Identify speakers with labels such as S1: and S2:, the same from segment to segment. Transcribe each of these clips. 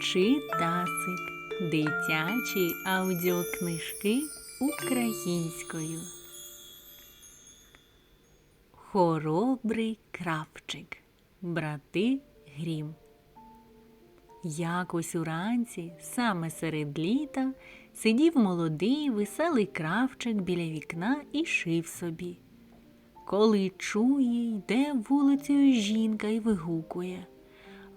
S1: Читасик. Дитячі аудіокнижки українською. Хоробрий кравчик. Брати Грім. Якось уранці, саме серед літа, сидів молодий веселий кравчик біля вікна і шив собі. Коли чує, йде вулицею жінка і вигукує.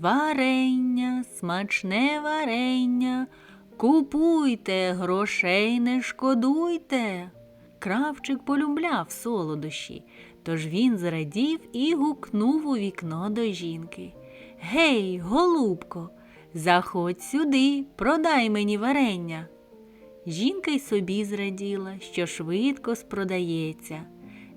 S1: Варення, смачне варення, купуйте, грошей не шкодуйте. Кравчик полюбляв солодощі, тож він зрадів і гукнув у вікно до жінки. Гей, голубко, заходь сюди, продай мені варення. Жінка й собі зраділа, що швидко спродається.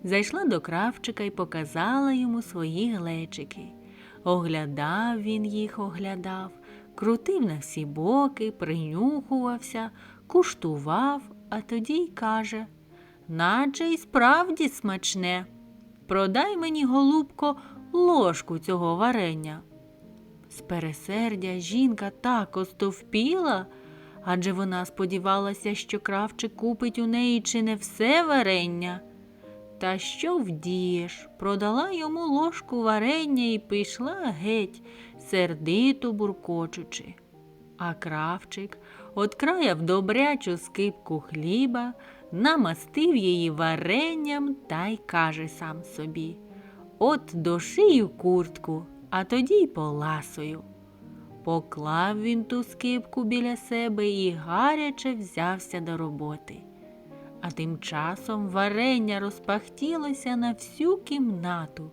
S1: Зайшла до кравчика і показала йому свої глечики. Оглядав він їх, оглядав, крутив на всі боки, принюхувався, куштував, а тоді й каже наче й справді смачне. Продай мені, голубко, ложку цього варення. З пересердя жінка так остовпіла, адже вона сподівалася, що кравчик купить у неї чи не все варення. Та що вдієш? Продала йому ложку варення і пішла геть, сердито буркочучи. А кравчик откраяв добрячу скипку хліба, намастив її варенням та й каже сам собі От дошию куртку, а тоді й поласою. Поклав він ту скипку біля себе і гаряче взявся до роботи. А тим часом варення розпахтілося на всю кімнату,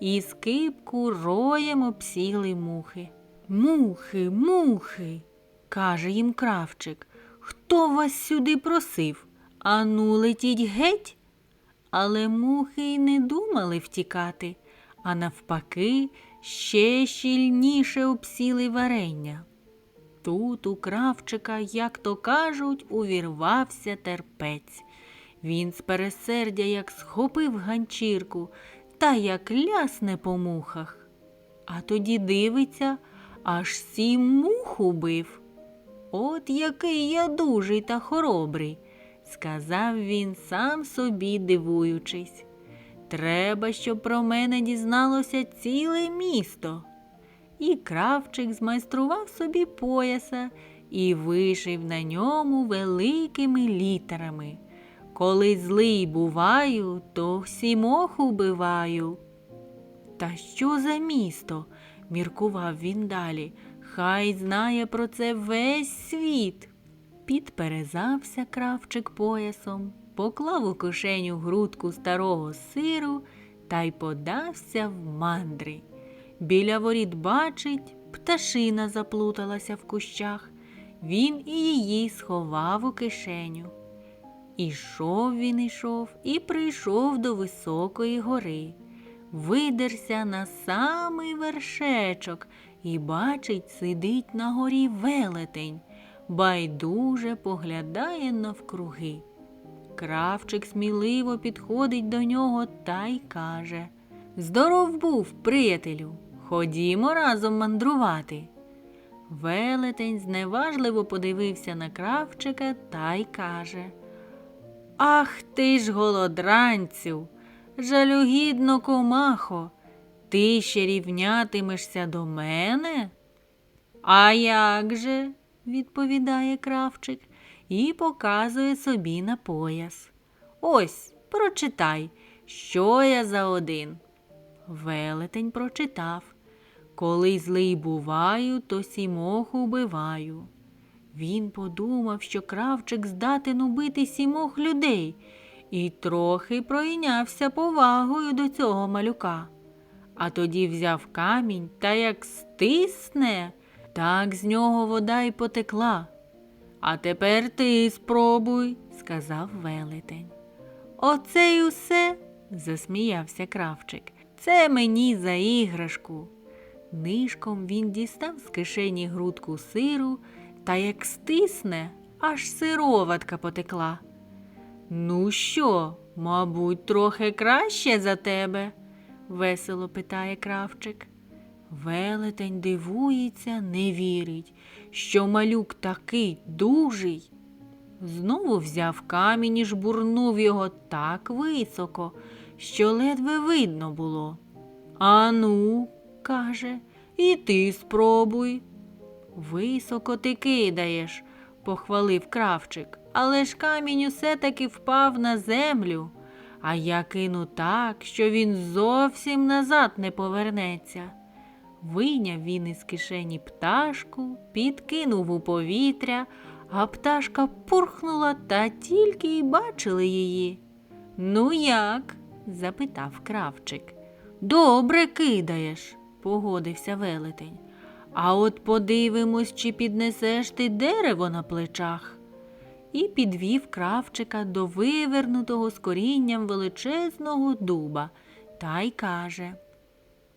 S1: і скипку роєм обсіли мухи. Мухи, мухи, каже їм кравчик, хто вас сюди просив? Ану, летіть геть. Але мухи й не думали втікати, а навпаки, ще щільніше обсіли варення. Тут у кравчика, як то кажуть, увірвався терпець. Він з пересердя як схопив ганчірку та як лясне по мухах. А тоді дивиться, аж сім мух убив. От який я дужий та хоробрий, сказав він сам собі дивуючись. Треба, щоб про мене дізналося ціле місто. І кравчик змайстрував собі пояса і вишив на ньому великими літерами. Коли злий буваю, то всімох убиваю. Та що за місто? міркував він далі. Хай знає про це весь світ. Підперезався кравчик поясом, поклав у кишеню грудку старого сиру та й подався в мандри. Біля воріт бачить, пташина заплуталася в кущах. Він і її сховав у кишеню. Ішов він ішов і прийшов до високої гори, видерся на самий вершечок і бачить, сидить на горі велетень, байдуже поглядає навкруги. Кравчик сміливо підходить до нього та й каже Здоров був, приятелю, ходімо разом мандрувати. Велетень зневажливо подивився на кравчика та й каже Ах ти ж голодранцю, жалюгідно комахо, ти ще рівнятимешся до мене? А як же? відповідає кравчик і показує собі на пояс. Ось, прочитай, що я за один. Велетень прочитав Коли злий буваю, то сімох убиваю. Він подумав, що кравчик здатен убити сімох людей, і трохи пройнявся повагою до цього малюка. А тоді взяв камінь та як стисне, так з нього вода й потекла. А тепер ти спробуй, сказав велетень. Оце й усе, засміявся кравчик. Це мені за іграшку. Нишком він дістав з кишені грудку сиру та як стисне, аж сироватка потекла. Ну що, мабуть, трохи краще за тебе? весело питає кравчик. Велетень дивується, не вірить, що малюк такий дужий. Знову взяв камінь і жбурнув його так високо, що ледве видно було. Ану, каже, і ти спробуй. Високо ти кидаєш, похвалив кравчик, але ж камінь усе таки впав на землю, а я кину так, що він зовсім назад не повернеться. Вийняв він із кишені пташку, підкинув у повітря, а пташка пурхнула та тільки й бачили її. Ну як? запитав кравчик. Добре кидаєш, погодився велетень. А от подивимось, чи піднесеш ти дерево на плечах. І підвів кравчика до вивернутого з корінням величезного дуба та й каже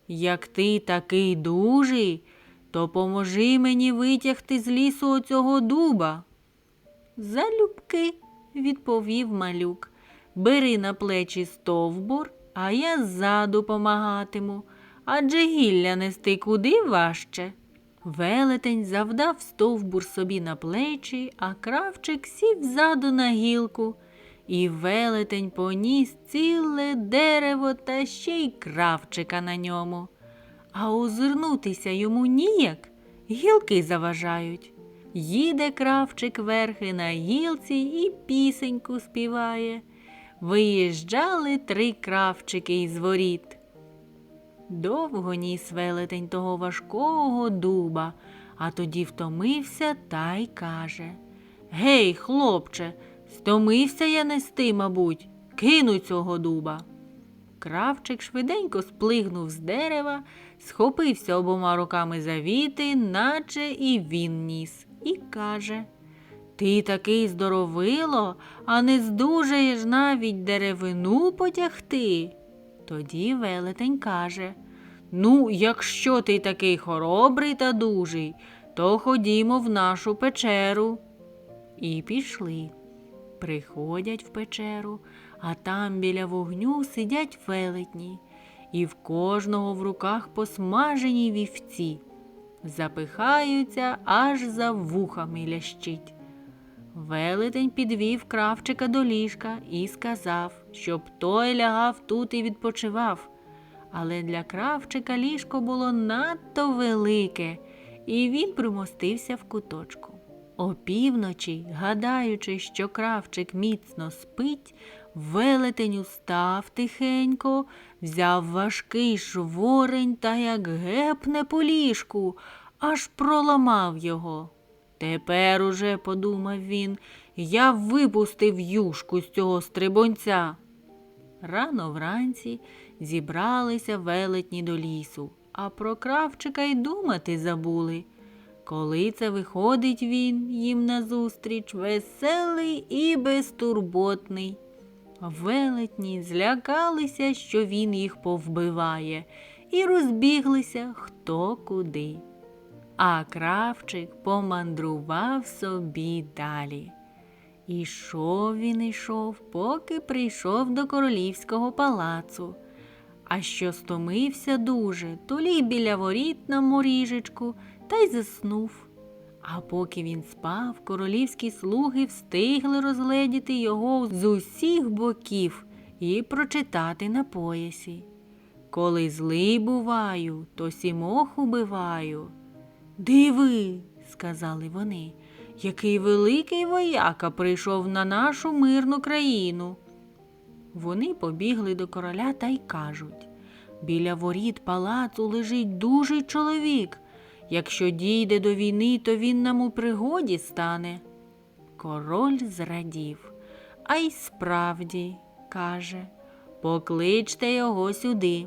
S1: Як ти такий дужий, то поможи мені витягти з лісу оцього дуба. Залюбки, відповів малюк. Бери на плечі стовбур, а я ззаду помагатиму, адже гілля нести куди важче. Велетень завдав стовбур собі на плечі, а кравчик сів ззаду на гілку, і велетень поніс ціле дерево та ще й кравчика на ньому. А озирнутися йому ніяк, гілки заважають. Їде кравчик верхи на гілці і пісеньку співає. Виїжджали три кравчики із воріт. Довго ніс велетень того важкого дуба, а тоді втомився та й каже Гей, хлопче, стомився я нести, мабуть, кину цього дуба. Кравчик швиденько сплигнув з дерева, схопився обома руками за віти, наче і він ніс, і каже Ти такий здоровило, а не здужаєш навіть деревину потягти. Тоді велетень каже Ну, якщо ти такий хоробрий та дужий, то ходімо в нашу печеру. І пішли. Приходять в печеру, а там біля вогню сидять велетні, і в кожного в руках посмажені вівці. Запихаються, аж за вухами лящить. Велетень підвів кравчика до ліжка і сказав, щоб той лягав тут і відпочивав. Але для кравчика ліжко було надто велике, і він примостився в куточку. Опівночі, гадаючи, що кравчик міцно спить, велетень устав тихенько, взяв важкий шворень та як гепне по ліжку, аж проламав його. Тепер уже, подумав він, я випустив юшку з цього стрибонця. Рано вранці зібралися велетні до лісу, а про кравчика й думати забули. Коли це виходить він їм назустріч, веселий і безтурботний. Велетні злякалися, що він їх повбиває, і розбіглися хто куди. А кравчик помандрував собі далі. Ішов він ішов, поки прийшов до королівського палацу. А що стомився дуже, то ліг біля воріт на моріжечку та й заснув. А поки він спав, королівські слуги встигли розгледіти його з усіх боків і прочитати на поясі. Коли злий буваю, то сімох убиваю. Диви, сказали вони, який великий вояка прийшов на нашу мирну країну. Вони побігли до короля та й кажуть біля воріт палацу лежить дужий чоловік. Якщо дійде до війни, то він нам у пригоді стане. Король зрадів. А й справді, каже, покличте його сюди.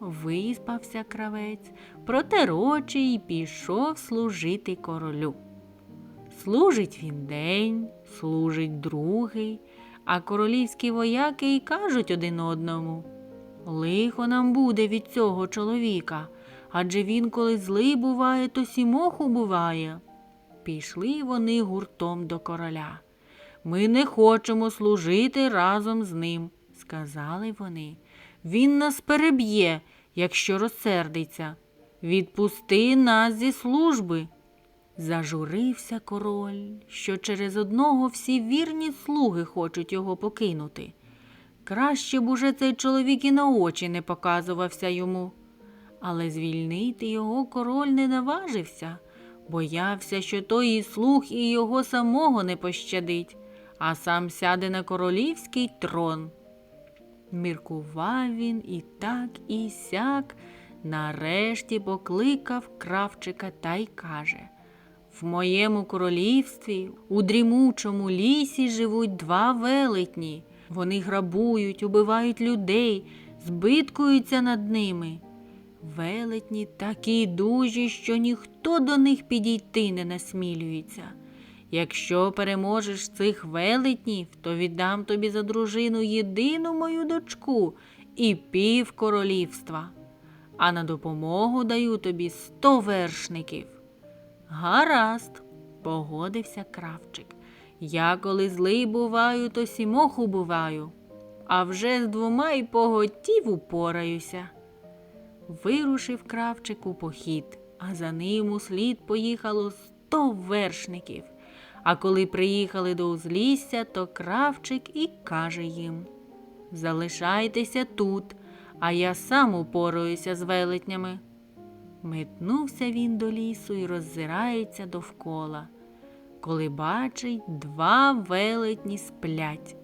S1: Виспався кравець, протер очі й пішов служити королю. Служить він день, служить другий, а королівські вояки й кажуть один одному Лихо нам буде від цього чоловіка, адже він, коли злий буває, то сімох убиває. Пішли вони гуртом до короля. Ми не хочемо служити разом з ним, сказали вони. Він нас переб'є, якщо розсердиться. Відпусти нас зі служби. Зажурився король, що через одного всі вірні слуги хочуть його покинути. Краще б уже цей чоловік і на очі не показувався йому. Але звільнити його король не наважився, боявся, що той і слуг і його самого не пощадить, а сам сяде на королівський трон. Міркував він і так, і сяк, нарешті покликав кравчика та й каже В моєму королівстві у дрімучому лісі живуть два велетні. Вони грабують, убивають людей, збиткуються над ними. Велетні такі дужі, що ніхто до них підійти не насмілюється. Якщо переможеш цих велетнів, то віддам тобі за дружину єдину мою дочку і пів королівства, а на допомогу даю тобі сто вершників. Гаразд, погодився кравчик. Я коли злий буваю, то сімох убиваю, а вже з двома й поготів упораюся. Вирушив кравчик у похід, а за ним у слід поїхало сто вершників. А коли приїхали до узлісся, то кравчик і каже їм Залишайтеся тут, а я сам упораюся з велетнями. Метнувся він до лісу і роззирається довкола, коли бачить, два велетні сплять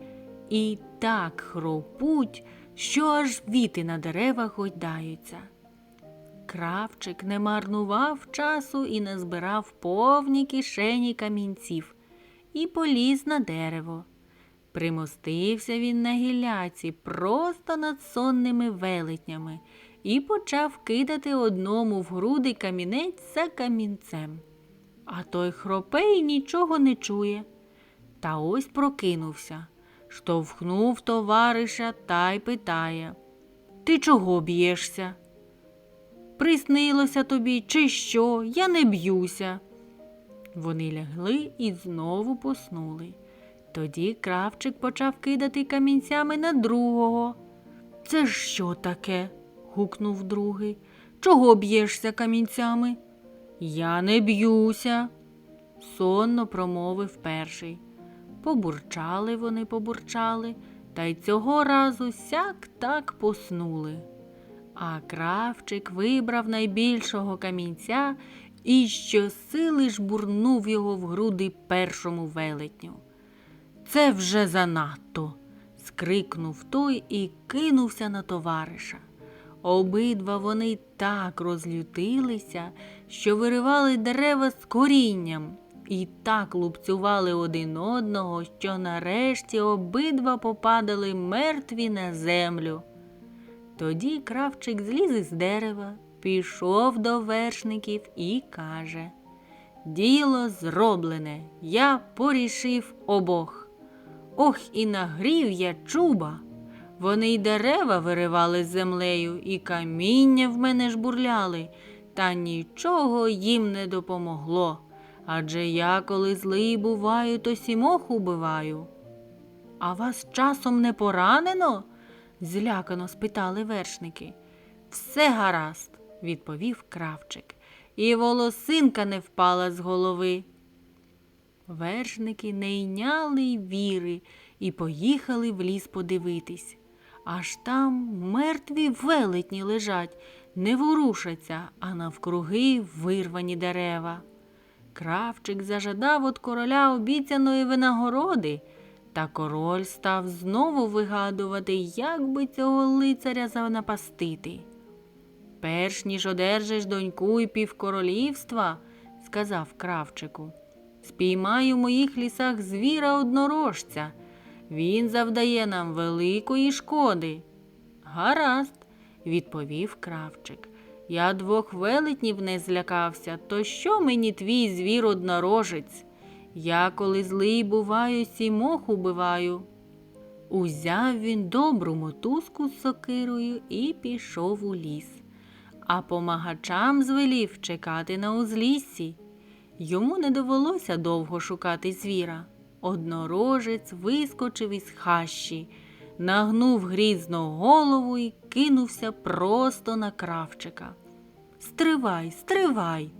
S1: і так хропуть, що аж віти на деревах гойдаються. Кравчик не марнував часу і назбирав повні кишені камінців і поліз на дерево. Примостився він на гілляці просто над сонними велетнями і почав кидати одному в груди камінець за камінцем. А той хропе й нічого не чує. Та ось прокинувся, штовхнув товариша та й питає Ти чого б'єшся? Приснилося тобі, чи що, я не б'юся. Вони лягли і знову поснули. Тоді кравчик почав кидати камінцями на другого. Це ж що таке? гукнув другий. Чого б'єшся камінцями? Я не б'юся, сонно промовив перший. Побурчали вони, побурчали, та й цього разу сяк так поснули. А кравчик вибрав найбільшого камінця і щосили жбурнув його в груди першому велетню. Це вже занадто. скрикнув той і кинувся на товариша. Обидва вони так розлютилися, що виривали дерева з корінням і так лупцювали один одного, що нарешті обидва попадали мертві на землю. Тоді кравчик зліз із дерева, пішов до вершників і каже Діло зроблене, я порішив обох. Ох, і нагрів я чуба. Вони й дерева виривали з землею, і каміння в мене жбурляли, та нічого їм не допомогло. Адже я, коли злий буваю, то сімох убиваю. А вас часом не поранено? злякано спитали вершники. Все гаразд, відповів кравчик, і волосинка не впала з голови. Вершники не йняли віри і поїхали в ліс подивитись. Аж там мертві велетні лежать, не ворушаться, а навкруги вирвані дерева. Кравчик зажадав від короля обіцяної винагороди, та король став знову вигадувати, як би цього лицаря занапастити. Перш ніж одержиш доньку і півкоролівства, сказав кравчику, спіймай у моїх лісах звіра однорожця. Він завдає нам великої шкоди. Гаразд, відповів кравчик. Я двох велетнів не злякався, то що мені твій звір однорожець? Я, коли злий буваю, сімох убиваю. Узяв він добру мотузку з сокирою і пішов у ліс, а помагачам звелів чекати на узліссі. Йому не довелося довго шукати звіра. Однорожець вискочив із хащі, нагнув грізно голову і кинувся просто на кравчика. Стривай, стривай,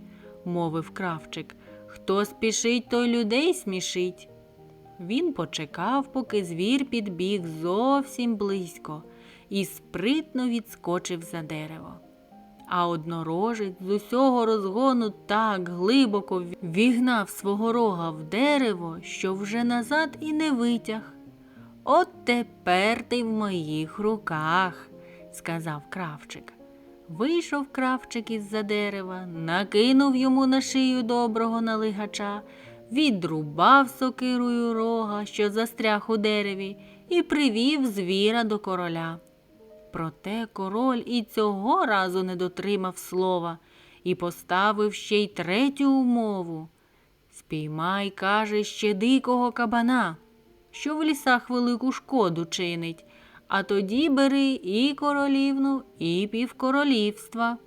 S1: мовив кравчик. Хто спішить, той людей смішить. Він почекав, поки звір підбіг зовсім близько і спритно відскочив за дерево. А однорожець з усього розгону так глибоко вігнав свого рога в дерево, що вже назад і не витяг. От тепер ти в моїх руках, сказав кравчик. Вийшов кравчик із-за дерева, накинув йому на шию доброго налигача, відрубав сокирою рога, що застряг у дереві, і привів звіра до короля. Проте король і цього разу не дотримав слова і поставив ще й третю умову. Спіймай, каже, ще дикого кабана, що в лісах велику шкоду чинить, а тоді бери і королівну, і півкоролівства.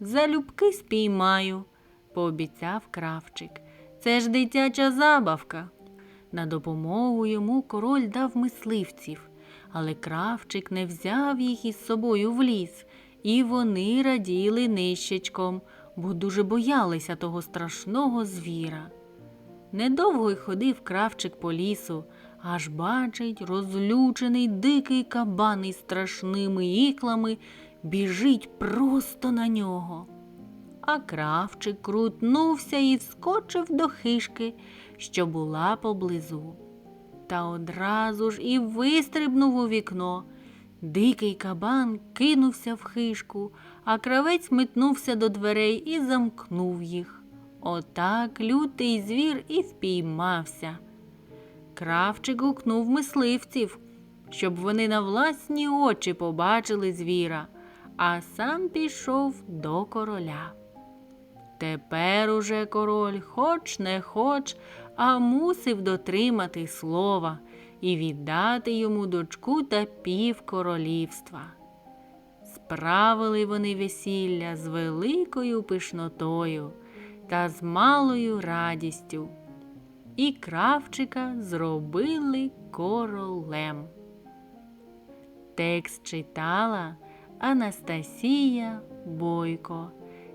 S1: Залюбки спіймаю, пообіцяв кравчик. Це ж дитяча забавка. На допомогу йому король дав мисливців, але кравчик не взяв їх із собою в ліс, і вони раділи нищечком, бо дуже боялися того страшного звіра. Недовго й ходив кравчик по лісу, аж бачить, розлючений дикий кабан із страшними іклами біжить просто на нього. А кравчик крутнувся і вскочив до хишки, що була поблизу. Та одразу ж і вистрибнув у вікно. Дикий кабан кинувся в хишку, а кравець метнувся до дверей і замкнув їх. Отак лютий звір і впіймався. Кравчик гукнув мисливців, щоб вони на власні очі побачили звіра, а сам пішов до короля. Тепер уже король, хоч не хоч, а мусив дотримати слова і віддати йому дочку та пів королівства. Справили вони весілля з великою пишнотою та з малою радістю. І кравчика зробили королем. Текст читала Анастасія Бойко.